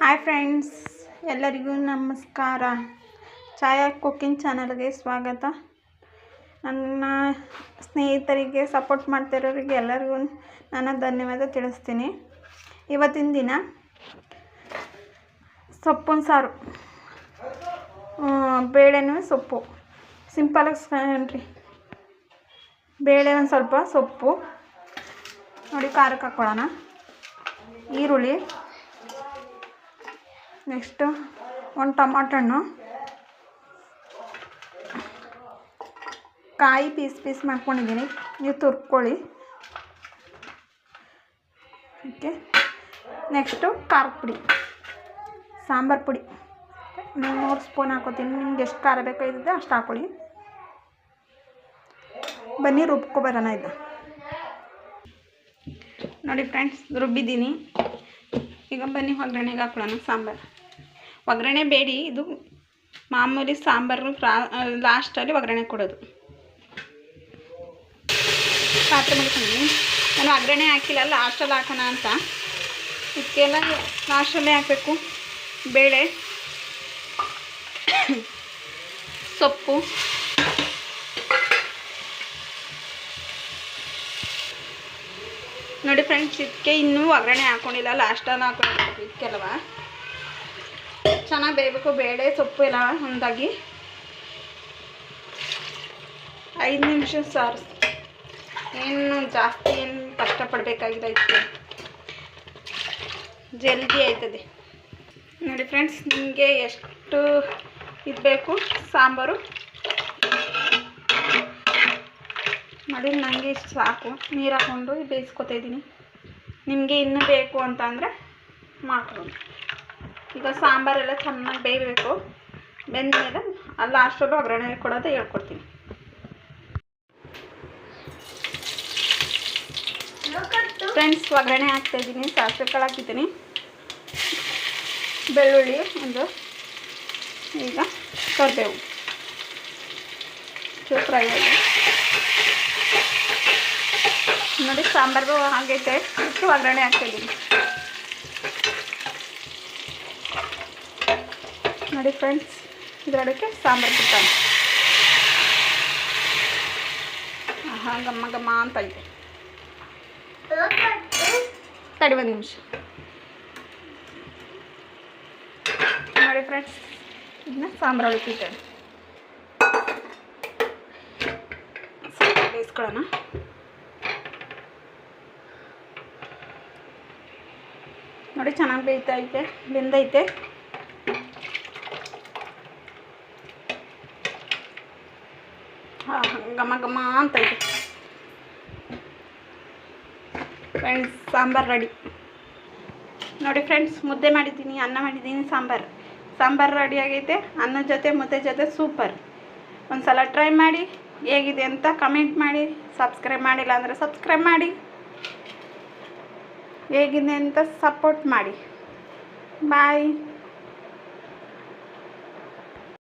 Hi friends ಎಲ್ಲರಿಗೂ ನಮಸ್ಕಾರ. ಛಾಯಾ cooking ಚಾನಲ್ಗೆ ಸ್ವಾಗತ. ನನ್ನ ಸ್ನೇಹಿತರಿಗೆ ಸಪೋರ್ಟ್ ಮಾಡ್ತಿರೋರಿಗೆ ಎಲ್ಲರಿಗೂ ನಾನು ಧನ್ಯವಾದ ತಿಳಿಸ್ತೀನಿ. ಇವತ್ತಿನ ದಿನ ಸೊಪ್ಪಿನ ಸಾರು. ಬೇಳೆನೂ ಸೊಪ್ಪು. ಸಿಂಪಲಾಗಿ ರೀ ಬೇಳೆ ಒಂದು ಸ್ವಲ್ಪ ಸೊಪ್ಪು. ನೋಡಿ ಖಾರಕ್ಕೆ ಹಾಕ್ಕೊಳ್ಳೋಣ ಈರುಳ್ಳಿ. ನೆಕ್ಸ್ಟು ಒಂದು ಟಮಾಟ ಹಣ್ಣು. ಕಾಯಿ ಪೀಸ್ ಪೀಸ್ ಮಾಡ್ಕೊಂಡಿದ್ದೀನಿ. ನೀವು ತುರ್ಕೊಳ್ಳಿ. ಓಕೆ ನೆಕ್ಸ್ಟು ಖಾರದ ಪುಡಿ. ಸಾಂಬಾರು ಪುಡಿ. ಮೂರು ಸ್ಪೂನ್ ಹಾಕೋತೀನಿ. ನಿಮ್ಗೆ ಎಷ್ಟು ಖಾರ ಬೇಕಾಗಿದೆ ಅಷ್ಟು ಹಾಕೊಳ್ಳಿ. ಬನ್ನಿ ರುಬ್ಕೊಬರೋಣ ಇದು ನೋಡಿ ಫ್ರೆಂಡ್ಸ್ ರುಬ್ಬಿದ್ದೀನಿ. ಈಗ ಬನ್ನಿ, ಒಗ್ಗರಣೆಗೆ ಹಾಕೊಳ್ಳೋಣ ಸಾಂಬಾರು. ಒಗ್ಗರಣೆ ಬೇಡಿ, ಇದು ಮಾಮೂಲಿ ಸಾಂಬಾರು ಫ್ರಾ ಲಾಸ್ಟಲ್ಲಿ ಒಗ್ಗರಣೆ ಕೊಡೋದು. ಪಾತ್ರೆ ಮಾಡ್ಕೊಂಡು ನಾನು ಒಗ್ಗರಣೆ ಹಾಕಿಲ್ಲ ಲಾಸ್ಟಲ್ಲಿ ಹಾಕೋಣ ಅಂತ. ಇದಕ್ಕೆಲ್ಲ ಲಾಸ್ಟಲ್ಲೇ ಹಾಕಬೇಕು. ಬೇಳೆ, ಸೊಪ್ಪು, ನೋಡಿ ಫ್ರೆಂಡ್ಸ್ ಇದಕ್ಕೆ ಇನ್ನೂ ಒಗ್ಗರಣೆ ಹಾಕೊಂಡಿಲ್ಲ ಲಾಸ್ಟಲ್ಲಿ ಹಾಕೊಂಡು ಇದಕ್ಕೆಲ್ಲವ ಚೆನ್ನಾಗಿ ಬೇಯಬೇಕು, ಬೇಳೆ, ಸೊಪ್ಪು ಎಲ್ಲ ಒಂದಾಗಿ ಐದು ನಿಮಿಷ ಸಾರು. ಏನು ಜಾಸ್ತಿ ಏನು ಕಷ್ಟಪಡಬೇಕಾಗಿಲ್ಲ ಜಲ್ದಿ ಆಯ್ತದೆ. ನೋಡಿ ಫ್ರೆಂಡ್ಸ್ ನಿಮಗೆ ಎಷ್ಟು ಇದು ಬೇಕು? ಸಾಂಬಾರು. ನೋಡಿ ನನಗೆ ಇಷ್ಟು ಸಾಕು. ನೀರು ಹಾಕ್ಕೊಂಡು ಬೇಯಿಸ್ಕೊತಾ ಇದ್ದೀನಿ. ನಿಮಗೆ ಇನ್ನೂ ಬೇಕು ಅಂತ ಅಂದರೆ ಮಾಡ್ಕೊಂಡು ಈಗ ಸಾಂಬಾರೆಲ್ಲ ಚೆನ್ನಾಗಿ ಬೇಯಬೇಕು. ಬೆಂದ ಮೇಲೆ ಅಲ್ಲಿ ಒಗ್ಗರಣೆ ಕೊಡೋದು ಹೇಳ್ಕೊಡ್ತೀನಿ. ಫ್ರೆಂಡ್ಸ್ ಒಗ್ಗರಣೆ ಹಾಕ್ತಾಯಿದ್ದೀನಿ ಸಾಸಿವೆ ಕಾಳು ಹಾಕಿದ್ದೀನಿ. ಬೆಳ್ಳುಳ್ಳಿ ಒಂದು. ಈಗ ಕರಿಬೇವು. ಚೂರು ಫ್ರೈ ಆಗಿ ನೋಡಿ ಸಾಂಬಾರು ಆಗೈತೆ ಒಗ್ಗರಣೆ ಹಾಕ್ತಾಯಿದ್ದೀನಿ ನೋಡಿ ಫ್ರೆಂಡ್ಸ್ ಇದರೊಳಕ್ಕೆ ಸಾಂಬಾರು ಬಿಟ್ಟಾನ ಆಹಾ ಗಮ್ಮ ಗಮ್ಮ ಅಂತ ಐತೆ ತಡಿ ಒಂದು ನಿಮಿಷ ನೋಡಿ ಫ್ರೆಂಡ್ಸ್ ಇದನ್ನ ಸಾಂಬಾರು ಒಳಗೆ ಇಟ್ಟೆ ಸ್ವಲ್ಪ ಬೇಯಿಸ್ಕೊಳ್ಳೋಣ ನೋಡಿ ಚೆನ್ನಾಗಿ ಬೇಯ್ತಾ ಐತೆ ಬೆಂದೈತೆ ಘಮ ಘಮ ಅಂತ ಫ್ರೆಂಡ್ಸ್ ಸಾಂಬಾರು ರೆಡಿ ನೋಡಿ ಫ್ರೆಂಡ್ಸ್ ಮುದ್ದೆ ಮಾಡಿದ್ದೀನಿ, ಅನ್ನ ಮಾಡಿದ್ದೀನಿ, ಸಾಂಬಾರು. ಸಾಂಬಾರು ರೆಡಿ ಆಗೈತೆ ಅನ್ನದ ಜೊತೆ, ಮುದ್ದೆ ಜೊತೆ ಸೂಪರ್ ಒಂದು ಸಲ ಟ್ರೈ ಮಾಡಿ, ಹೇಗಿದೆ ಅಂತ ಕಮೆಂಟ್ ಮಾಡಿ ಸಬ್ಸ್ಕ್ರೈಬ್ ಮಾಡಿಲ್ಲ ಅಂದರೆ ಸಬ್ಸ್ಕ್ರೈಬ್ ಮಾಡಿ. ಹೇಗಿದೆ ಅಂತ ಸಪೋರ್ಟ್ ಮಾಡಿ. ಬಾಯ್